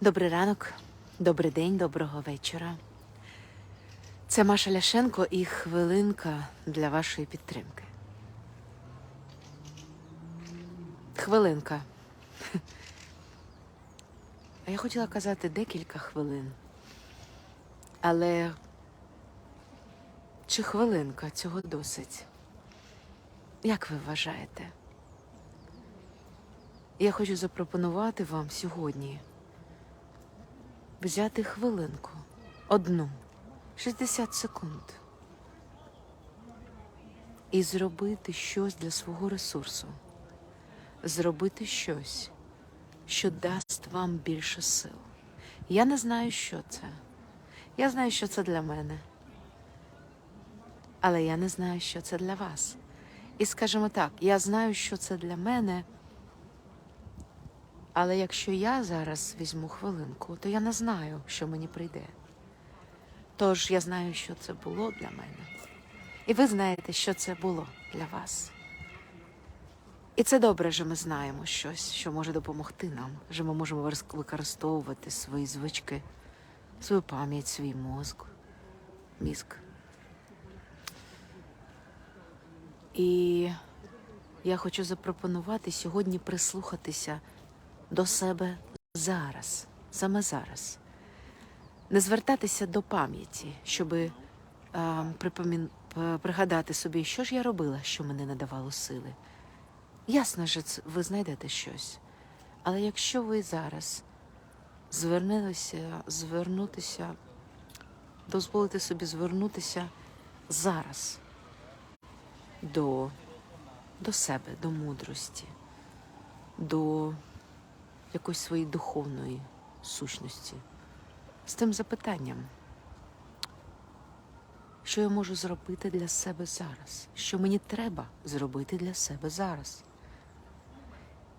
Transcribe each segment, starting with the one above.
Добрий ранок, добрий день, доброго вечора. Це Маша Ляшенко і хвилинка для вашої підтримки. Хвилинка. А я хотіла казати декілька хвилин. Але чи хвилинка цього досить? Як ви вважаєте? Я хочу запропонувати вам сьогодні взяти хвилинку, одну, 60 секунд, і зробити щось для свого ресурсу, зробити щось, що дасть вам більше сил. Я не знаю, що це. Я знаю, що це для мене. Але я не знаю, що це для вас. І скажімо так, я знаю, що це для мене. Але якщо я зараз візьму хвилинку, то я не знаю, що мені прийде. Тож я знаю, що це було для мене. І ви знаєте, що це було для вас. І це добре, що ми знаємо щось, що може допомогти нам, що ми можемо використовувати свої звички, свою пам'ять, свій мозк, мізк. І я хочу запропонувати сьогодні прислухатися до себе зараз, саме зараз. Не звертатися до пам'яті, щоб припомін... пригадати собі, що ж я робила, що мене не давало сили. Ясно, що ви знайдете щось. Але якщо ви зараз звернилися, звернутися, дозволите собі звернутися зараз до, до себе, до мудрості, до якоїсь своєї духовної сущності, з тим запитанням, що я можу зробити для себе зараз, що мені треба зробити для себе зараз.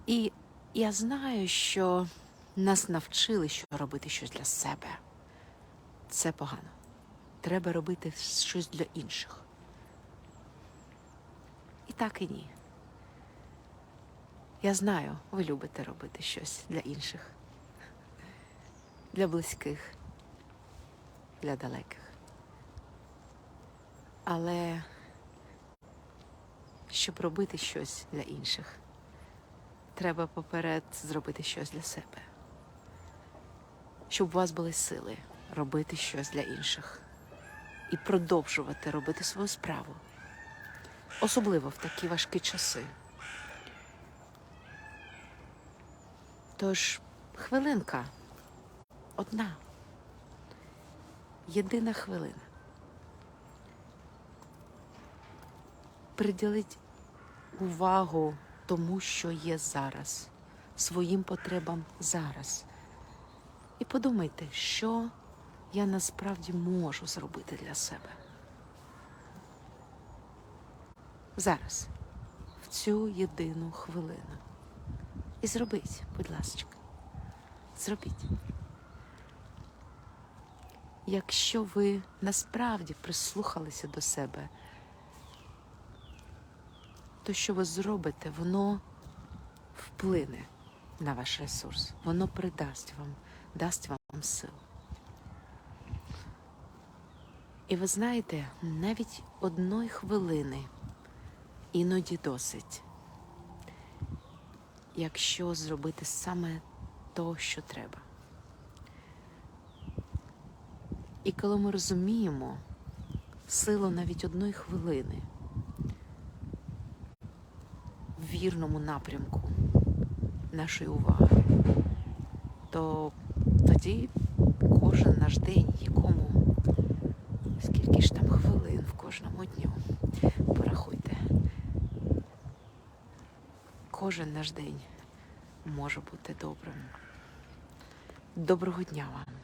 І я знаю, що нас навчили, що робити щось для себе. Це погано. Треба робити щось для інших. І так і ні. Я знаю, ви любите робити щось для інших, для близьких, для далеких. Але щоб робити щось для інших, треба поперед зробити щось для себе. Щоб у вас були сили робити щось для інших і продовжувати робити свою справу, особливо в такі важкі часи. Тож хвилинка одна, єдина хвилина. Приділіть увагу тому, що є зараз, своїм потребам зараз. І подумайте, що я насправді можу зробити для себе. Зараз, в цю єдину хвилину. І зробіть, будь ласка, зробіть. Якщо ви насправді прислухалися до себе, то що ви зробите, воно вплине на ваш ресурс, воно придасть вам, дасть вам сил. І ви знаєте, навіть одної хвилини іноді досить якщо зробити саме то, що треба. І коли ми розуміємо силу навіть одної хвилини в вірному напрямку нашої уваги, то тоді кожен наш день, якому скільки ж там хвилин в кожному дню, Кожен наш день може бути добрим. Доброго дня вам.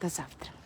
До завтра.